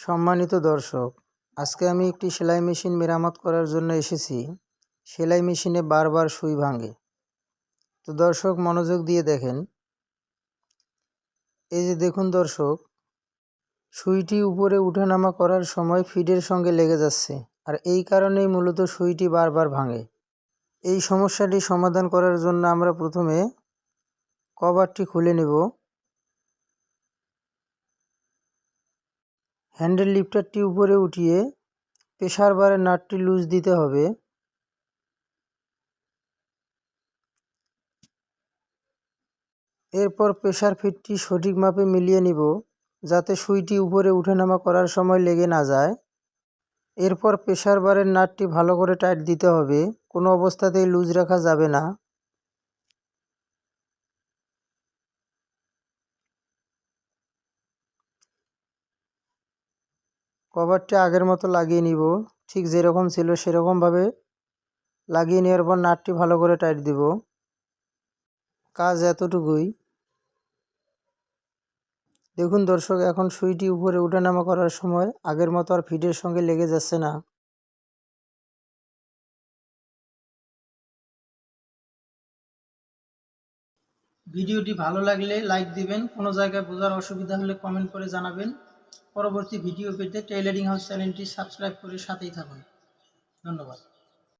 সম্মানিত দর্শক, আজকে আমি একটি সেলাই মেশিন মেরামত করার জন্য এসেছি। সেলাই মেশিনে বারবার সুই ভাঙে। তো দর্শক, মনোযোগ দিয়ে দেখেন। এই যে দেখুন দর্শক, সুইটি উপরে উঠানামা করার সময় ফিডের সঙ্গে লেগে যাচ্ছে আর এই কারণেই মূলত সুইটি বারবার ভাঙে। এই সমস্যাটি সমাধান করার জন্য আমরা প্রথমে কভারটি খুলে নেব। হ্যান্ডেল লিফটারটি উপরে উঠিয়ে প্রেশার বারের নাটটি লুজ দিতে হবে। এরপর প্রেশার ফিটটি সঠিক মাপে মিলিয়ে নিব যাতে সুইটি উপরে উঠানামা করার সময় লেগে না যায়। এরপর প্রেশার বারের নাটটি ভালো করে টাইট দিতে হবে। কোনো অবস্থাতেই লুজ রাখা যাবে না। কভারটি আগের মতো লাগিয়ে নিব। ঠিক যেরকম ছিল সেরকমভাবে লাগিয়ে নেওয়ার পর নাটটি ভালো করে টাইট দিব। কাজ এতটুকুই। দেখুন দর্শক, এখন সুইটি উপরে উঠানামা করার সময় আগের মতো আর ফিডের সঙ্গে লেগে যাচ্ছে না। ভিডিওটি ভালো লাগলে লাইক দিবেন। কোনো জায়গায় বোঝার অসুবিধা হলে কমেন্ট করে জানাবেন। পরবর্তী ভিডিও পেতে টেইলারিং হাউস চ্যানেলটি সাবস্ক্রাইব করে সাথেই থাকুন। ধন্যবাদ।